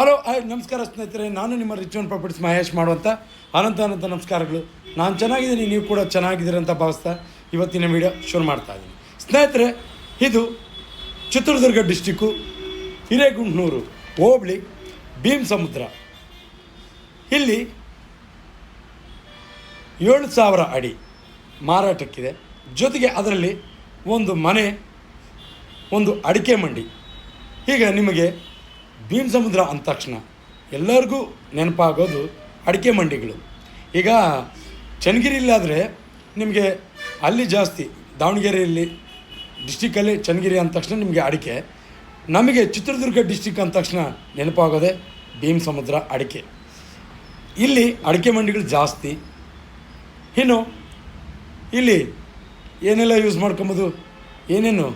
Hello hi ನಮಸ್ಕಾರ ಸ್ನೇಹಿತರೆ, ನಾನು ನಿಮ್ಮ ರಿಚ್ ಪ್ರಾಪರ್ಟೀಸ್ ಮಹೇಶ್ ಮಾಡುವಂಥ ಅನಂತ ಅನಂತ ನಮಸ್ಕಾರಗಳು. ನಾನು ಚೆನ್ನಾಗಿದ್ದೀನಿ, ನೀವು ಕೂಡ ಚೆನ್ನಾಗಿದ್ದೀರಿ ಅಂತ ಭಾವಿಸ್ತಾ ಇವತ್ತಿನ ವಿಡಿಯೋ ಶುರು ಮಾಡ್ತಾ ಇದ್ದೀನಿ. ಸ್ನೇಹಿತರೆ, ಇದು ಚಿತ್ರದುರ್ಗ ಡಿಸ್ಟಿಕ್ಕು ಹಿರೇಗುಂಡ್ನೂರು ಹೋಬಳಿ ಭೀಮ್ ಸಮುದ್ರ ಇಲ್ಲಿ ಏಳು ಸಾವಿರ ಅಡಿ ಮಾರಾಟಕ್ಕಿದೆ. ಜೊತೆಗೆ ಅದರಲ್ಲಿ ಒಂದು ಮನೆ, ಒಂದು ಅಡಿಕೆ ಮಂಡಿ. ಈಗ ನಿಮಗೆ ಭೀಮ್ ಸಮುದ್ರ ಅಂದ ತಕ್ಷಣ ಎಲ್ಲರಿಗೂ ನೆನಪಾಗೋದು ಅಡಿಕೆ ಮಂಡಿಗಳು. ಈಗ ಚನ್ನಗಿರಿಲ್ಲಾದರೆ ನಿಮಗೆ ಅಲ್ಲಿ ಜಾಸ್ತಿ, ದಾವಣಗೆರೆಯಲ್ಲಿ ಡಿಸ್ಟಿಕ್ಕಲ್ಲಿ ಚನ್ನಗಿರಿ ಅಂದ ತಕ್ಷಣ ನಿಮಗೆ ಅಡಿಕೆ. ನಮಗೆ ಚಿತ್ರದುರ್ಗ ಡಿಸ್ಟಿಕ್ ಅಂದ ತಕ್ಷಣ ನೆನಪಾಗೋದೆ ಭೀಮ್ ಸಮುದ್ರ ಅಡಿಕೆ. ಇಲ್ಲಿ ಅಡಿಕೆ ಮಂಡಿಗಳು ಜಾಸ್ತಿ. ಇನ್ನು ಇಲ್ಲಿ ಏನೆಲ್ಲ ಯೂಸ್ ಮಾಡ್ಕೊಬೋದು? ಏನೇನು?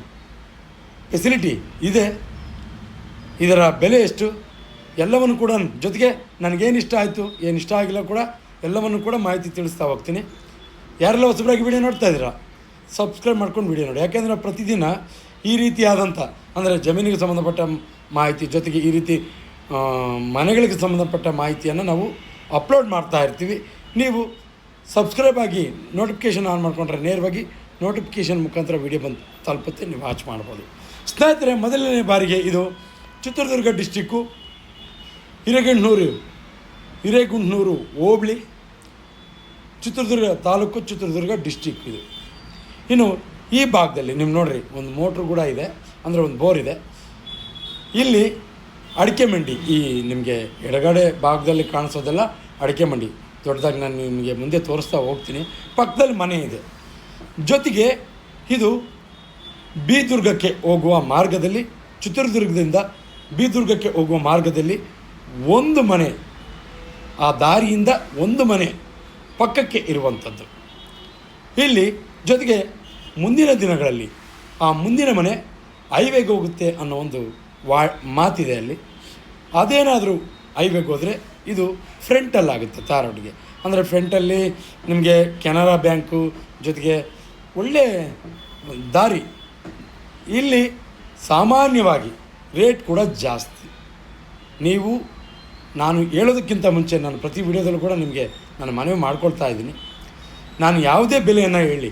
ಫೆಸಿಲಿಟಿ ಇದೆ. ಇದರ ಬೆಲೆ ಎಷ್ಟು? ಎಲ್ಲವನ್ನು ಕೂಡ ಜೊತೆಗೆ ನನಗೇನು ಇಷ್ಟ ಆಯಿತು, ಏನು ಇಷ್ಟ ಆಗಿಲ್ಲ ಕೂಡ ಎಲ್ಲವನ್ನು ಕೂಡ ಮಾಹಿತಿ ತಿಳಿಸ್ತಾ ಹೋಗ್ತೀನಿ. ಯಾರೆಲ್ಲ ಹೊಸಬರಾಗಿ ವಿಡಿಯೋ ನೋಡ್ತಾ ಇದ್ದೀರಾ? ಸಬ್ಸ್ಕ್ರೈಬ್ ಮಾಡ್ಕೊಂಡು ವಿಡಿಯೋ ನೋಡಿ. ಯಾಕೆಂದರೆ ಪ್ರತಿದಿನ ಈ ರೀತಿಯಾದಂಥ ಅಂದರೆ ಜಮೀನಿಗೆ ಸಂಬಂಧಪಟ್ಟ ಮಾಹಿತಿ ಜೊತೆಗೆ ಈ ರೀತಿ ಮನೆಗಳಿಗೆ ಸಂಬಂಧಪಟ್ಟ ಮಾಹಿತಿಯನ್ನು ನಾವು ಅಪ್ಲೋಡ್ ಮಾಡ್ತಾ ಇರ್ತೀವಿ. ನೀವು ಸಬ್ಸ್ಕ್ರೈಬ್ ಆಗಿ ನೋಟಿಫಿಕೇಷನ್ ಆನ್ ಮಾಡಿಕೊಂಡ್ರೆ ನೇರವಾಗಿ ನೋಟಿಫಿಕೇಷನ್ ಮುಖಾಂತರ ವಿಡಿಯೋ ಬಂದು ತಲುಪುತ್ತೆ, ನೀವು ವಾಚ್ ಮಾಡ್ಬೋದು. ಸ್ನೇಹಿತರೆ, ಮೊದಲನೇ ಬಾರಿಗೆ ಇದು ಚಿತ್ರದುರ್ಗ ಡಿಸ್ಟಿಕ್ಕು ಹಿರೇಗುಂಡ್ನೂರು ಹೋಬಳಿ, ಚಿತ್ರದುರ್ಗ ತಾಲೂಕು, ಚಿತ್ರದುರ್ಗ ಡಿಸ್ಟಿಕ್ ಇದು. ಇನ್ನು ಈ ಭಾಗದಲ್ಲಿ ನೀವು ನೋಡ್ರಿ, ಒಂದು ಮೋಟ್ರ್ ಕೂಡ ಇದೆ, ಅಂದರೆ ಒಂದು ಬೋರ್ ಇದೆ. ಇಲ್ಲಿ ಅಡಿಕೆ ಮಂಡಿ ಈ ನಿಮಗೆ ಎಡಗಡೆ ಭಾಗದಲ್ಲಿ ಕಾಣಿಸೋದೆಲ್ಲ, ಅಡಿಕೆ ಮಂಡಿ. ದೊಡ್ಡದಾಗಿ ನಾನು ನಿಮಗೆ ಮುಂದೆ ತೋರಿಸ್ತಾ ಹೋಗ್ತೀನಿ. ಪಕ್ಕದಲ್ಲಿ ಮನೆ ಇದೆ. ಜೊತೆಗೆ ಇದು ಬಿದುರ್ಗಕ್ಕೆ ಹೋಗುವ ಮಾರ್ಗದಲ್ಲಿ ಚಿತ್ರದುರ್ಗದಿಂದ ಬೀದುರ್ಗಕ್ಕೆ ಹೋಗುವ ಮಾರ್ಗದಲ್ಲಿ ಒಂದು ಮನೆ, ಆ ದಾರಿಯಿಂದ ಒಂದು ಮನೆ ಪಕ್ಕಕ್ಕೆ ಇರುವಂಥದ್ದು. ಇಲ್ಲಿ ಜೊತೆಗೆ ಮುಂದಿನ ದಿನಗಳಲ್ಲಿ ಆ ಮುಂದಿನ ಮನೆ ಹೈವೇಗೆ ಹೋಗುತ್ತೆ ಅನ್ನೋ ಒಂದು ವಾ, ಮಾತಿದೆ ಅಲ್ಲಿ. ಅದೇನಾದರೂ ಹೈವೇಗೆ ಹೋದರೆ ಇದು ಫ್ರಂಟಲ್ಲಾಗುತ್ತೆ ತಾರೋಡ್ಗೆ ಅಂದರೆ ಫ್ರಂಟಲ್ಲಿ ನಿಮಗೆ ಕೆನರಾ ಬ್ಯಾಂಕು ಜೊತೆಗೆ ಒಳ್ಳೆ ದಾರಿ. ಇಲ್ಲಿ ಸಾಮಾನ್ಯವಾಗಿ ರೇಟ್ ಕೂಡ ಜಾಸ್ತಿ. ನೀವು, ನಾನು ಹೇಳೋದಕ್ಕಿಂತ ಮುಂಚೆ ನಾನು ಪ್ರತಿ ವಿಡಿಯೋದಲ್ಲೂ ಕೂಡ ನಿಮಗೆ ನಾನು ಮನವಿ ಮಾಡ್ಕೊಳ್ತಾ ಇದ್ದೀನಿ. ನಾನು ಯಾವುದೇ ಬೆಲೆಯನ್ನು ಹೇಳಿ,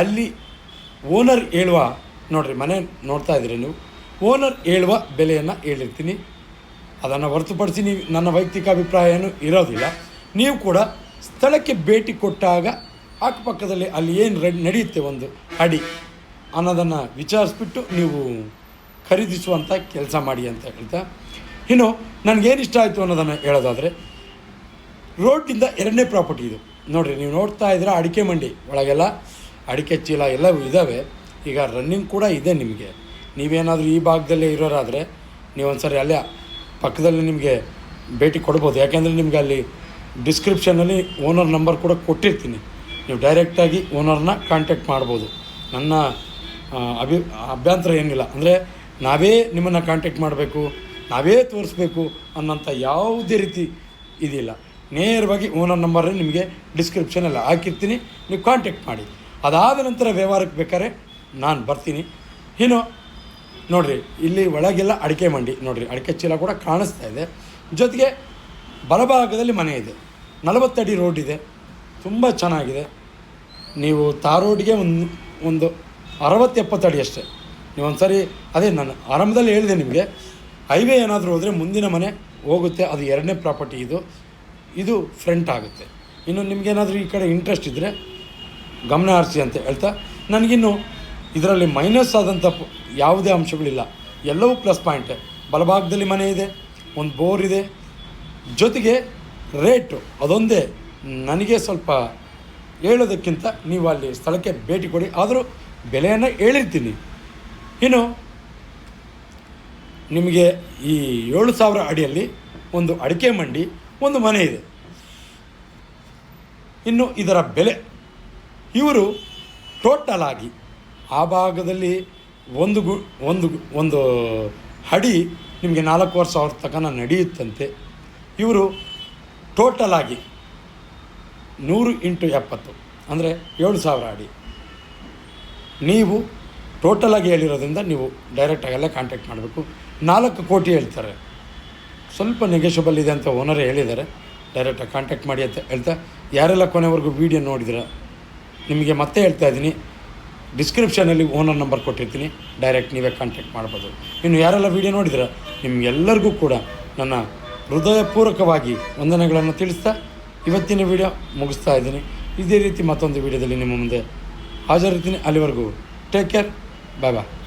ಅಲ್ಲಿ ಓನರ್ ಹೇಳುವ, ನೋಡಿರಿ ಮನೆ ನೋಡ್ತಾ ಇದ್ದೀರಿ ನೀವು? ಓನರ್ ಹೇಳುವ ಬೆಲೆಯನ್ನು ಹೇಳಿರ್ತೀನಿ. ಅದನ್ನು ಹೊರತುಪಡಿಸಿ ನೀವು, ನನ್ನ ವೈಯಕ್ತಿಕ ಅಭಿಪ್ರಾಯ ಏನು ಇರೋದಿಲ್ಲ. ನೀವು ಕೂಡ ಸ್ಥಳಕ್ಕೆ ಭೇಟಿ ಕೊಟ್ಟಾಗ ಅಕ್ಕಪಕ್ಕದಲ್ಲಿ ಅಲ್ಲಿ ಏನು ರೆಡ್ ನಡೆಯುತ್ತೆ ಒಂದು ಅಡಿ ಅನ್ನೋದನ್ನು ವಿಚಾರಿಸ್ಬಿಟ್ಟು ನೀವು ಖರೀದಿಸುವಂಥ ಕೆಲಸ ಮಾಡಿ ಅಂತ ಹೇಳ್ತಾ. ಇನ್ನು ನನಗೇನು ಇಷ್ಟ ಆಯಿತು ಅನ್ನೋದನ್ನು ಹೇಳೋದಾದರೆ ರೋಡಿಂದ ಎರಡನೇ ಪ್ರಾಪರ್ಟಿ ಇದು. ನೋಡಿರಿ, ನೀವು ನೋಡ್ತಾ ಇದ್ದೀರಾ, ಅಡಿಕೆ ಮಂಡಿ ಒಳಗೆಲ್ಲ ಅಡಿಕೆ ಚೀಲ ಎಲ್ಲ ಇದ್ದಾವೆ ಈಗ ರನ್ನಿಂಗ್ ಕೂಡ ಇದೆ ನಿಮಗೆ. ನೀವೇನಾದರೂ ಈ ಭಾಗದಲ್ಲೇ ಇರೋರಾದರೆ ನೀವು ಒಂದ್ಸರಿ ಅಲ್ಲೇ ಪಕ್ಕದಲ್ಲಿ ನಿಮಗೆ ಭೇಟಿ ಕೊಡ್ಬೋದು. ಯಾಕೆಂದರೆ ನಿಮಗೆ ಅಲ್ಲಿ ಡಿಸ್ಕ್ರಿಪ್ಷನಲ್ಲಿ ಓನರ್ ನಂಬರ್ ಕೂಡ ಕೊಟ್ಟಿರ್ತೀನಿ. ನೀವು ಡೈರೆಕ್ಟಾಗಿ ಓನರ್ನ ಕಾಂಟ್ಯಾಕ್ಟ್ ಮಾಡ್ಬೋದು. ನನ್ನ ಅಭಿ, ಅಭ್ಯಂತರ ಏನಿಲ್ಲ. ಅಂದರೆ ನಾವೇ ನಿಮ್ಮನ್ನು ಕಾಂಟ್ಯಾಕ್ಟ್ ಮಾಡಬೇಕು, ನಾವೇ ತೋರಿಸ್ಬೇಕು ಅನ್ನೋಂಥ ಯಾವುದೇ ರೀತಿ ಇದಿಲ್ಲ. ನೇರವಾಗಿ ಓನರ್ ನಂಬರ್ ನಿಮಗೆ ಡಿಸ್ಕ್ರಿಪ್ಷನಲ್ಲಿ ಹಾಕಿರ್ತೀನಿ, ನೀವು ಕಾಂಟ್ಯಾಕ್ಟ್ ಮಾಡಿ. ಅದಾದ ನಂತರ ವ್ಯವಹಾರಕ್ಕೆ ಬೇಕಾದ್ರೆ ನಾನು ಬರ್ತೀನಿ. ಇನ್ನು ನೋಡಿರಿ, ಇಲ್ಲಿ ಒಳಗೆಲ್ಲ ಅಡಿಕೆ ಮಂಡಿ, ನೋಡಿರಿ, ಅಡಿಕೆ ಚೀಲ ಕೂಡ ಕಾಣಿಸ್ತಾ ಇದೆ. ಜೊತೆಗೆ ಬಲಭಾಗದಲ್ಲಿ ಮನೆ ಇದೆ. ನಲವತ್ತಡಿ ರೋಡ್ ಇದೆ. ತುಂಬ ಚೆನ್ನಾಗಿದೆ. ನೀವು ತಾರೋಡಿಗೆ ಒಂದು ಒಂದು ಅರವತ್ತು ಎಪ್ಪತ್ತು ಅಡಿ ಅಷ್ಟೇ. ನೀವು ಒಂದು ಸರಿ ಅದೇ ನಾನು ಆರಂಭದಲ್ಲಿ ಹೇಳಿದೆ ನಿಮಗೆ, ಹೈವೇ ಏನಾದರೂ ಹೋದರೆ ಮುಂದಿನ ಮನೆ ಹೋಗುತ್ತೆ, ಅದು ಎರಡನೇ ಪ್ರಾಪರ್ಟಿ ಇದು ಇದು ಫ್ರಂಟ್ ಆಗುತ್ತೆ. ಇನ್ನು ನಿಮಗೇನಾದರೂ ಈ ಕಡೆ ಇಂಟ್ರೆಸ್ಟ್ ಇದ್ದರೆ ಗಮನ ಹರಿಸಿ ಅಂತ ಹೇಳ್ತಾ, ನನಗಿನ್ನು ಇದರಲ್ಲಿ ಮೈನಸ್ ಆದಂಥ ಯಾವುದೇ ಅಂಶಗಳಿಲ್ಲ. ಎಲ್ಲವೂ ಪ್ಲಸ್ ಪಾಯಿಂಟ್ ಬಲಭಾಗದಲ್ಲಿ ಮನೆ ಇದೆ, ಒಂದು ಬೋರ್ ಇದೆ. ಜೊತೆಗೆ ರೇಟು ಅದೊಂದೇ. ನನಗೆ ಸ್ವಲ್ಪ ಹೇಳೋದಕ್ಕಿಂತ ನೀವು ಅಲ್ಲಿ ಸ್ಥಳಕ್ಕೆ ಭೇಟಿ ಕೊಡಿ. ಆದರೂ ಬೆಲೆಯನ್ನು ಹೇಳಿರ್ತೀನಿ. ಇನ್ನು ನಿಮಗೆ ಈ ಏಳು ಸಾವಿರ ಅಡಿಯಲ್ಲಿ ಒಂದು ಅಡಿಕೆ ಮಂಡಿ, ಒಂದು ಮನೆ ಇದೆ. ಇನ್ನು ಇದರ ಬೆಲೆ, ಇವರು ಟೋಟಲ್ ಆಗಿ ಆ ಭಾಗದಲ್ಲಿ ಒಂದು ಗು, ಒಂದು ಒಂದು ಅಡಿ ನಿಮಗೆ ನಾಲ್ಕೂವರೆ ಸಾವಿರ ತನಕ ನಡೆಯುತ್ತಂತೆ. ಇವರು ಟೋಟಲ್ ಆಗಿ ನೂರು ಇಂಟು ಎಪ್ಪತ್ತು, ಅಂದರೆ ಏಳು ಸಾವಿರ ಅಡಿ. ನೀವು ಟೋಟಲಾಗಿ ಹೇಳಿರೋದ್ರಿಂದ ನೀವು ಡೈರೆಕ್ಟಾಗೆಲ್ಲ ಕಾಂಟ್ಯಾಕ್ಟ್ ಮಾಡಬೇಕು. ನಾಲ್ಕು ಕೋಟಿ ಹೇಳ್ತಾರೆ. ಸ್ವಲ್ಪ ನೆಗೆಷಬಲ್ ಇದೆ ಅಂತ ಓನರೇ ಹೇಳಿದ್ದಾರೆ. ಡೈರೆಕ್ಟಾಗಿ ಕಾಂಟ್ಯಾಕ್ಟ್ ಮಾಡಿ ಅಂತ ಹೇಳ್ತಾ, ಯಾರೆಲ್ಲ ಕೊನೆವರೆಗೂ ವೀಡಿಯೋ ನೋಡಿದಿರ, ನಿಮಗೆ ಮತ್ತೆ ಹೇಳ್ತಾ ಇದ್ದೀನಿ. ಡಿಸ್ಕ್ರಿಪ್ಷನಲ್ಲಿ ಓನರ್ ನಂಬರ್ ಕೊಟ್ಟಿರ್ತೀನಿ. ಡೈರೆಕ್ಟ್ ನೀವೇ ಕಾಂಟ್ಯಾಕ್ಟ್ ಮಾಡ್ಬೋದು. ಇನ್ನು ಯಾರೆಲ್ಲ ವೀಡಿಯೋ ನೋಡಿದಿರ, ನಿಮಗೆಲ್ಲರಿಗೂ ಕೂಡ ನನ್ನ ಹೃದಯಪೂರ್ವಕವಾಗಿ ವಂದನೆಗಳನ್ನು ತಿಳಿಸ್ತಾ, ಇವತ್ತಿನ ವಿಡಿಯೋ ಮುಗಿಸ್ತಾ ಇದ್ದೀನಿ. ಇದೇ ರೀತಿ ಮತ್ತೊಂದು ವಿಡಿಯೋದಲ್ಲಿ ನಿಮ್ಮ ಮುಂದೆ ಹಾಜರಿರ್ತೀನಿ. ಅಲ್ಲಿವರೆಗೂ ಟೇಕ್ ಕೇರ್ Bye bye.